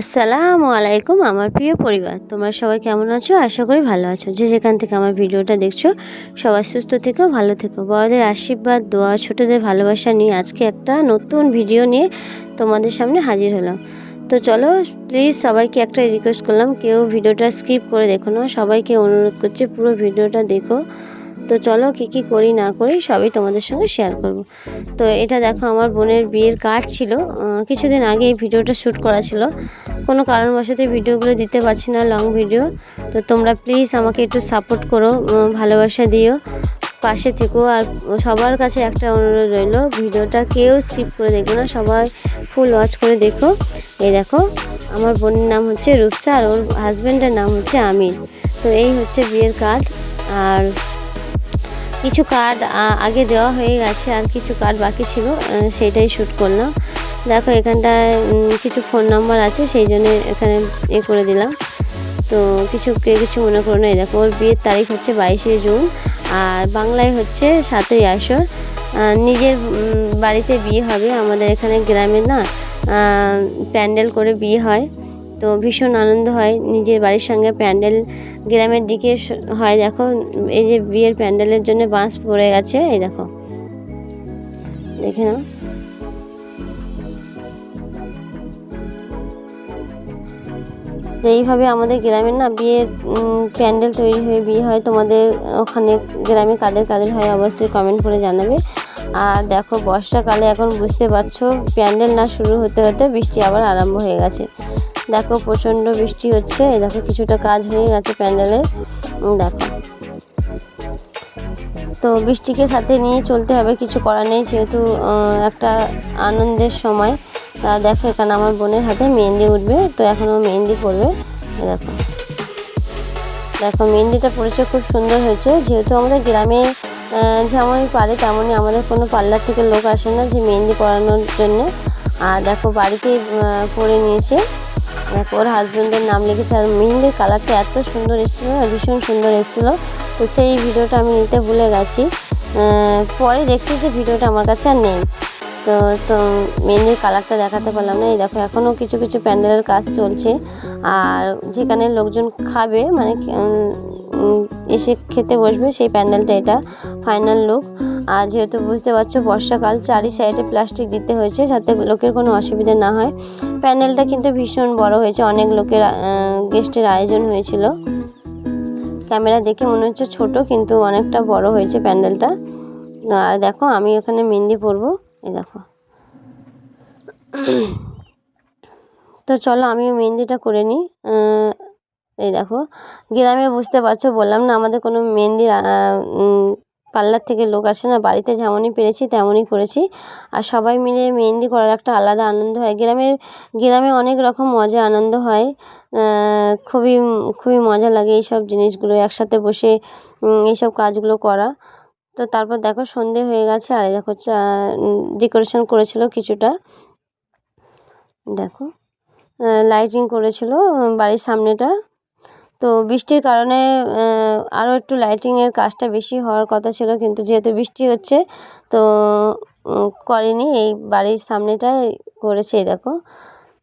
আসসালামু আলাইকুম আমার প্রিয় পরিবার। তোমরা সবাই কেমন আছো? আশা করি ভালো আছো। যে যেখান থেকে আমার ভিডিওটা দেখছ, সবাই সুস্থ থেকো, ভালো থেকো। বড়দের আশীর্বাদ, দোয়া, ছোটদের ভালোবাসা নিয়ে আজকে একটা নতুন ভিডিও নিয়ে তোমাদের সামনে হাজির হলাম। তো চলো প্লিজ সবাইকে একটা রিকোয়েস্ট করলাম, কেউ ভিডিওটা স্কিপ করে দেখো না। সবাইকে অনুরোধ করছি পুরো ভিডিওটা দেখো। তো চলো কী কী করি না করি সবই তোমাদের সঙ্গে শেয়ার করব। তো এটা দেখো আমার বোনের বিয়ের কার্ড ছিল। কিছুদিন আগে এই ভিডিওটা শ্যুট করা ছিল। কোনো কারণবশত ভিডিওগুলো দিতে পারছি না লং ভিডিও তো তোমরা প্লিজ আমাকে একটু সাপোর্ট করো ভালোবাসা দিও। পাশে থেকো আর সবার কাছে একটা অনুরোধ রইল, ভিডিওটা কেউ স্কিপ করে দেখো না, সবাই ফুল ওয়াচ করে দেখো। এই দেখো, আমার বোনের নাম হচ্ছে রূপসা আর ওর হাজব্যান্ডের নাম হচ্ছে আমির। তো এই হচ্ছে বিয়ের কার্ড আর কিছু কার্ড আগে দেওয়া হয়ে গেছে, আর কিছু কার্ড বাকি ছিল সেইটাই শ্যুট করলাম। দেখো এখানটায় কিছু ফোন নাম্বার আছে, সেই জন্য এখানে এ করে দিলাম। তো কিছু কে কিছু মনে করো না দেখো, ওর বিয়ের তারিখ হচ্ছে বাইশে জুন, আর বাংলায় হচ্ছে সাতই আসর। নিজের বাড়িতে বিয়ে হবে, আমাদের এখানে গ্রামে না প্যান্ডেল করে বিয়ে হয়। তো ভীষণ আনন্দ হয়, নিজের বাড়ির সঙ্গে প্যান্ডেল গ্রামের দিকে হয়, দেখো, এই যে বিয়ের প্যান্ডেলের জন্য বাঁশ পড়ে গেছে, এই দেখো। দেখে নাও। এইভাবে আমাদের গ্রামের না বিয়ের প্যান্ডেল তৈরি হয়ে বিয়ে হয়। তোমাদের ওখানে গ্রামে কাদের কাদের হয় অবশ্যই কমেন্ট করে জানাবে। আর দেখো, বর্ষাকালে এখন বুঝতে পারছ, প্যান্ডেল না শুরু হতে হতে বৃষ্টি আবার আরম্ভ হয়ে গেছে। দেখো প্রচণ্ড বৃষ্টি হচ্ছে। দেখো কিছুটা কাজ হয়ে গেছে প্যান্ডেলের দেখো। তো বৃষ্টিকে সাথে নিয়ে চলতে হবে, কিছু করার নেই। যেহেতু একটা আনন্দের সময়। দেখো, এখানে আমার বোনের হাতে মেহেন্দি উঠবে। তো এখন ও মেহেন্দি পড়বে দেখো। দেখো, মেহেন্দিটা পড়েছে, খুব সুন্দর হয়েছে। যেহেতু আমাদের গ্রামে যেমনই পারে তেমনই আমাদের কোনো পার্লার থেকে লোক আসে না যে মেহেন্দি পরানোর জন্য। আর দেখো বাড়িতে পরে নিয়েছে। ওর হাজব্যান্ডের নাম লিখেছে আর মেহেন্দির কালারটা এত সুন্দর এসেছিল ভীষণ সুন্দর এসেছিল। তো সেই ভিডিওটা আমি নিতে ভুলে গেছি। পরে দেখছি যে ভিডিওটা আমার কাছে আর নেই। তো তো মেহেন্দির কালারটা দেখাতে পারলাম না। এই দেখো এখনও কিছু কিছু প্যান্ডেলের কাজ চলছে। আর যেখানে লোকজন খাবে মানে এসে খেতে বসবে, সেই প্যান্ডেলটা এটা ফাইনাল লুক আর যেহেতু বুঝতে পারছ, বর্ষাকাল চারি সাইডে প্লাস্টিক দিতে হয়েছে যাতে লোকের কোনো অসুবিধা না হয়। প্যান্ডেলটা কিন্তু ভীষণ বড় হয়েছে, অনেক লোকের গেস্টের আয়োজন হয়েছিল। ক্যামেরা দেখে মনে হচ্ছে ছোট, কিন্তু অনেকটা বড় হয়েছে প্যান্ডেলটা। আর দেখো, আমি ওখানে মেহেন্দি পরবো, এই দেখো। তো চলো, আমিও মেহেন্দিটা করে নিই। এই দেখো, গ্রামে বুঝতে পারছ, বললাম না, আমাদের কোনো মেহেন্দি পার্লার থেকে লোক আসে না, বাড়িতে যেমনই পেরেছি তেমনই করেছি। আর সবাই মিলে মেহেন্দি করার একটা আলাদা আনন্দ হয়। গ্রামের, গ্রামে অনেক রকম মজা, আনন্দ হয়। খুবই খুবই মজা লাগে এইসব জিনিসগুলো, একসাথে বসে এইসব কাজগুলো করা। তো তারপর দেখো সন্ধে হয়ে গেছে, আর দেখো চা, ডেকোরেশন করেছিল কিছুটা। দেখো লাইটিং করেছিল বাড়ির সামনেটা। তো বৃষ্টির কারণে আরও একটু লাইটিংয়ের কাজটা বেশি হওয়ার কথা ছিল, কিন্তু যেহেতু বৃষ্টি হচ্ছে, তো করেনি। এই বাড়ির সামনেটায় করেছে দেখো।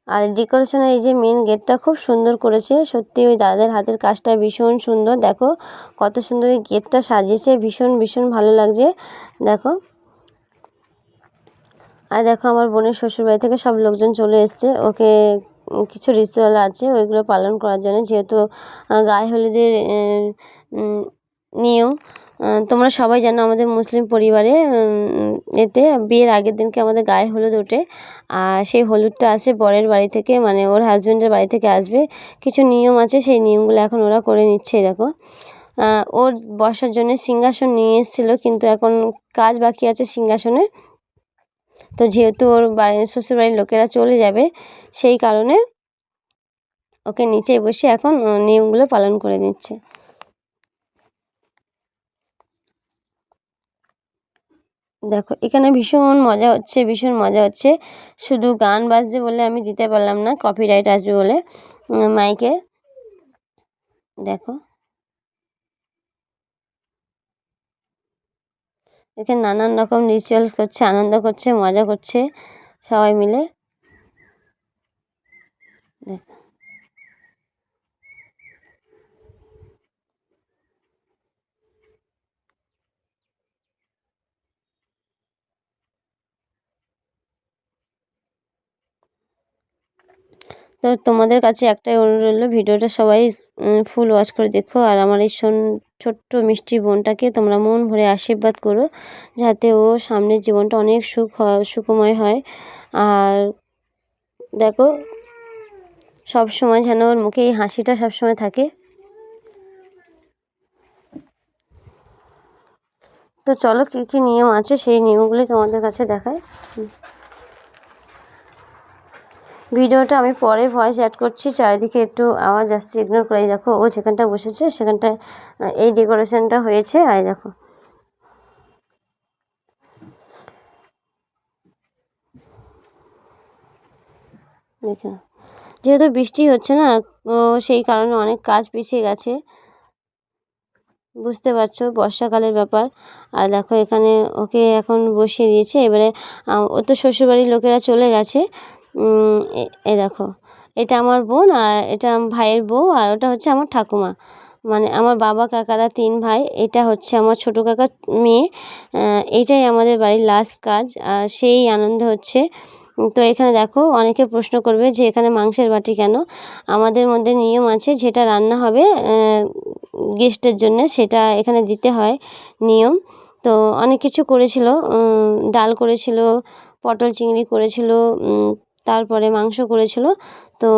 আর ডেকোরেশনের এই যে মেন গেটটা খুব সুন্দর করেছে। সত্যি ওই দাদাদের হাতের কাজটা ভীষণ সুন্দর। দেখো, কত সুন্দর এই গেটটা সাজিয়েছে। ভীষণ ভীষণ ভালো লাগছে। দেখো। আর দেখো, আমার বোনের শ্বশুরবাড়ি থেকে সব লোকজন চলে এসছে। ওকে কিছু রিচুয়াল আছে, ওইগুলো পালন করার জন্য। যেহেতু গায়ে হলুদের নিয়ম তোমরা সবাই জানো আমাদের মুসলিম পরিবারে এতে বিয়ের আগের দিনকে আমাদের গায়ে হলুদ ওঠে। আর সেই হলুদটা আসে বরের বাড়ি থেকে মানে ওর হাজব্যান্ডের বাড়ি থেকে আসবে। কিছু নিয়ম আছে, সেই নিয়মগুলো এখন ওরা করে নিচ্ছে দেখো। ওর বসার জন্য সিংহাসন নিয়ে এসেছিল, কিন্তু এখন কাজ বাকি আছে সিংহাসনে তো যেহেতু ওর বাড়ি শ্বশুরবাড়ির লোকেরা চলে যাবে, সেই কারণে ওকে নিচে বসে এখন নিয়মগুলো পালন করে নিচ্ছে। দেখো, এখানে ভীষণ মজা হচ্ছে, ভীষণ মজা হচ্ছে। শুধু গান বাজছে বলে আমি দিতে পারলাম না কপিরাইট আসবে বলে মাইকে। দেখো। এখানে নানান রকম রিচুয়ালস করছে, আনন্দ করছে, মজা করছে, সবাই মিলে। দেখ। তো তোমাদের কাছে একটাই অনুরোধ ভিডিওটা সবাই ফুল ওয়াচ করে দেখো। আর আমার এই ছোট্ট মিষ্টি বোনটাকে তোমরা মন ভরে আশীর্বাদ করো, যাতে ও সামনের জীবনটা অনেক সুখ সুখময় হয়। আর দেখো, সব সময় যেন ওর মুখে এই হাসিটা সবসময় থাকে। তো চলো কী কী নিয়ম আছে সেই নিয়মগুলি তোমাদের কাছে দেখায় ভিডিওটা আমি পরে ভয়েস অ্যাড করছি, চারিদিকে একটু আওয়াজ আসছে ইগনোর করে। দেখো, ও যেখানটা বসেছে সেখানটায় এই ডেকোরেশনটা হয়েছে। আয় দেখো। দেখো। যেহেতু বৃষ্টি হচ্ছে না, তো সেই কারণে অনেক কাজ পিছিয়ে গেছে। বুঝতে পারছ, বর্ষাকালের ব্যাপার। আর দেখো, এখানে ওকে এখন বসিয়ে দিয়েছে। এবারে ও তো শ্বশুরবাড়ির লোকেরা চলে গেছে। এ দেখো, এটা আমার বোন আর এটা ভাইয়ের বউ আর ওটা হচ্ছে আমার ঠাকুমা। মানে আমার বাবা, কাকারা তিন ভাই, এটা হচ্ছে আমার ছোটো কাকার মেয়ে। এটাই আমাদের বাড়ির লাস্ট কাজ আর সেই আনন্দ হচ্ছে। তো এখানে দেখো, অনেকে প্রশ্ন করবে যে এখানে মাংসের বাটি কেন? আমাদের মধ্যে নিয়ম আছে, যেটা রান্না হবে গেস্টের জন্য সেটা এখানে দিতে হয় নিয়ম। তো অনেক কিছু করেছিল ডাল করেছিল, পটল চিংড়ি করেছিল তারপরে মাংস করেছিল। তো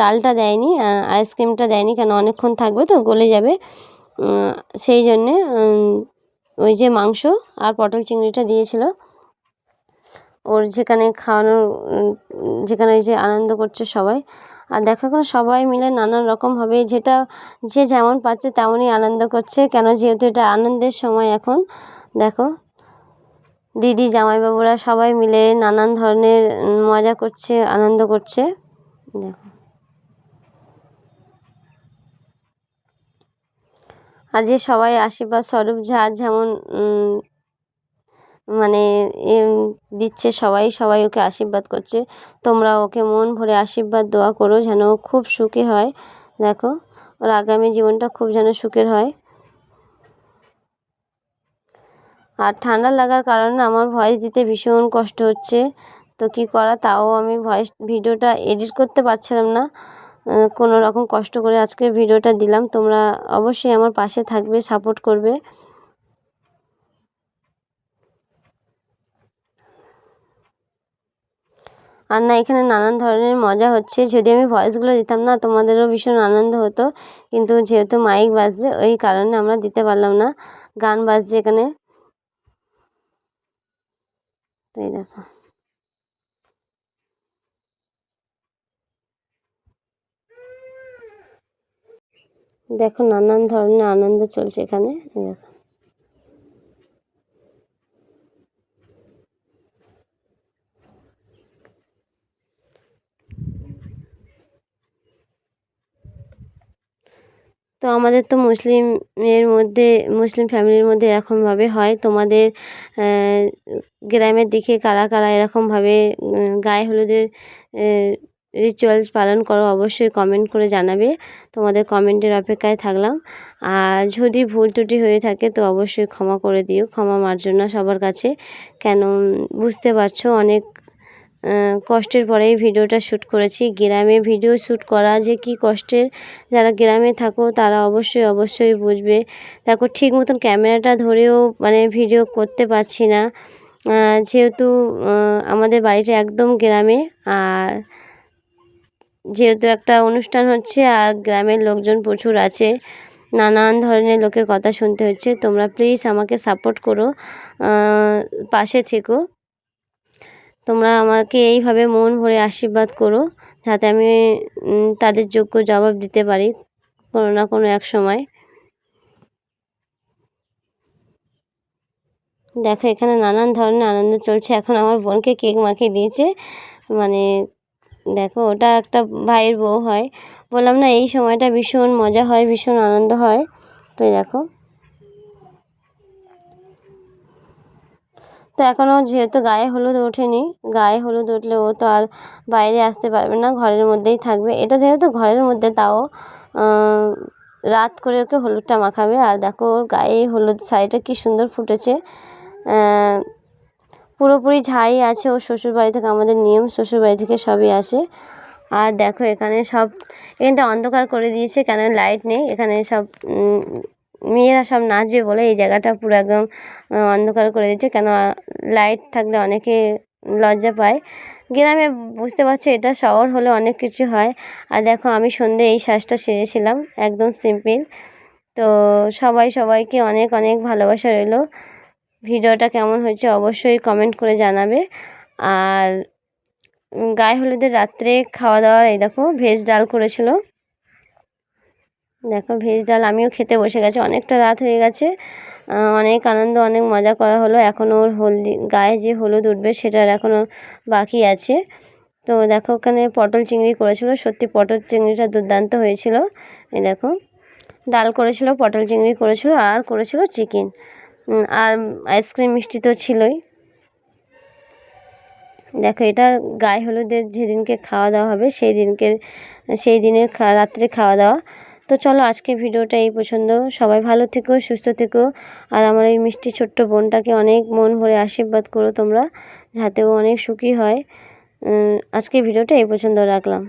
ডালটা দেয়নি আইসক্রিমটা দেয়নি, কেন অনেকক্ষণ থাকবে তো গলে যাবে। সেই জন্যে ওই যে মাংস আর পটল চিংড়িটা দিয়েছিল। ওর যেখানে খাওয়ানোর যেখানে ওই যে আনন্দ করছে সবাই। আর দেখো এখন সবাই মিলে নানান রকমভাবে যেটা যে যেমন পাচ্ছে তেমনই আনন্দ করছে। কেন যেহেতু এটা আনন্দের সময় এখন, দেখো। দিদি, জামাইবাবুরা সবাই মিলে নানান ধরনের মজা করছে, আনন্দ করছে। দেখো। যে সবাই আশীর্বাদ স্বরূপ যা যেমন মানে দিচ্ছে, সবাই সবাই ওকে আশীর্বাদ করছে। তোমরা ওকে মন ভরে আশীর্বাদ, দোয়া করো যেন খুব সুখী হয়। দেখো, ওর আগামী জীবনটা খুব যেন সুখের হয়। আর ঠান্ডা লাগার কারণে আমার ভয়েস দিতে ভীষণ কষ্ট হচ্ছে। তো কি করা, তাও আমি ভয়েস ভিডিওটা এডিট করতে পারছিলাম না। কোনো রকম কষ্ট করে আজকে ভিডিওটা দিলাম। তোমরা অবশ্যই আমার পাশে থাকবে সাপোর্ট করবে। আর না, এখানে নানান ধরনের মজা হচ্ছে। যদি আমি ভয়েসগুলো দিতাম না, তোমাদেরও ভীষণ আনন্দ হতো। কিন্তু যেহেতু মাইক বাজছে, ওই কারণে আমরা দিতে পারলাম না। গান বাজছে এখানে। এই দেখো। দেখো নানান ধরনের আনন্দ চলছে এখানে দেখো। তো আমাদের তো মুসলিমের মধ্যে, মুসলিম ফ্যামিলির মধ্যে এরকমভাবে হয়। তোমাদের গ্রামের দিকে কারা কারা এরকমভাবে গায়ে হলুদের রিচুয়ালস পালন করো অবশ্যই কমেন্ট করে জানাবে। তোমাদের কমেন্টের অপেক্ষায় থাকলাম। আর যদি ভুল ত্রুটি হয়ে থাকে তো অবশ্যই ক্ষমা করে দিও। ক্ষমা মার্জনা সবার কাছে। কেন বুঝতে পারছ অনেক কষ্টের পরেই ভিডিওটা শ্যুট করেছি। গ্রামে ভিডিও শ্যুট করা যে কি কষ্টের। যারা গ্রামে থাকো, তারা অবশ্যই অবশ্যই বুঝবে। দেখো, ঠিক মতন ক্যামেরাটা ধরেও মানে ভিডিও করতে পারছি না। যেহেতু আমাদের বাড়িটা একদম গ্রামে, আর যেহেতু একটা অনুষ্ঠান হচ্ছে, আর গ্রামের লোকজন প্রচুর আছে, নানান ধরনের লোকের কথা শুনতে হচ্ছে, তোমরা প্লিজ আমাকে সাপোর্ট করো। পাশে থেকো। তোমরা আমাকে এইভাবে মন ভরে আশীর্বাদ করো, যাতে আমি তাদের যোগ্য জবাব দিতে পারি কোনো না কোনো এক সময়। দেখো, এখানে নানান ধরনের আনন্দ চলছে। এখন আমার বোনকে কেক মাখিয়ে দিয়েছে। মানে দেখো, ওটা একটা ভাইয়ের বউ হয়। বললাম, না, এই সময়টা ভীষণ মজা হয়, ভীষণ আনন্দ হয়। তো দেখো। তো এখনও যেহেতু গায়ে হলুদ ওঠেনি, গায়ে হলুদ উঠলে ও তো আর বাইরে আসতে পারবে না, ঘরের মধ্যেই থাকবে। এটা যেহেতু ঘরের মধ্যে, তাও রাত করে ওকে হলুদটা মাখাবে। আর দেখো ওর গায়ে হলুদ শাড়িটা কী সুন্দর ফুটেছে। পুরোপুরি ঝাই আছে ওর শ্বশুরবাড়ি থেকে, আমাদের নিয়ম শ্বশুরবাড়ি থেকে সবই আসে আর দেখো এখানে সব, এখানটা অন্ধকার করে দিয়েছে, কেন লাইট নেই, এখানে সব মেয়েরা সব নাচবে বলে এই জায়গাটা পুরো একদম অন্ধকার করে দিয়েছে। কেন লাইট থাকলে অনেকে লজ্জা পায়। গ্রামে বুঝতে পারছ, এটা শহর হলে অনেক কিছু হয়। আর দেখো, আমি সন্ধে এই সাজটা সেরেছিলাম একদম সিম্পল তো সবাই সবাইকে অনেক অনেক ভালোবাসা রইল। ভিডিওটা কেমন হয়েছে অবশ্যই কমেন্ট করে জানাবে। আর গায়ে হলুদের রাত্রে খাওয়া দাওয়া এই দেখো, ভেজ ডাল করেছিল। দেখো ভেজ ডাল আমিও খেতে বসে গেছি। অনেকটা রাত হয়ে গেছে। অনেক আনন্দ, অনেক মজা করা হলো। এখনও ওর হলদি, গায়ে যে হলুদ উঠবে সেটার এখনও বাকি আছে। তো দেখো ওখানে পটল চিংড়ি করেছিল। সত্যি পটল চিংড়িটা দুর্দান্ত হয়েছিল। এই দেখো, ডাল করেছিল, পটল চিংড়ি করেছিল, আর করেছিল চিকেন। আর আইসক্রিম মিষ্টি তো ছিলই। দেখো এটা গায়ে হলুদের যেদিনকে খাওয়া দাওয়া হবে, সেই দিনকে, সেই দিনের রাত্রে খাওয়া দাওয়া। তো চলো আজকে ভিডিওটা এই পছন্দ সবাই ভালো থেকো, সুস্থ থেকো, আর আমার এই মিষ্টি ছোট্ট বোনটাকে অনেক মন ভরে আশীর্বাদ করো তোমরা, যাতে অনেক সুখী হয়। আজকে ভিডিওটা এই পছন্দ রাখলাম।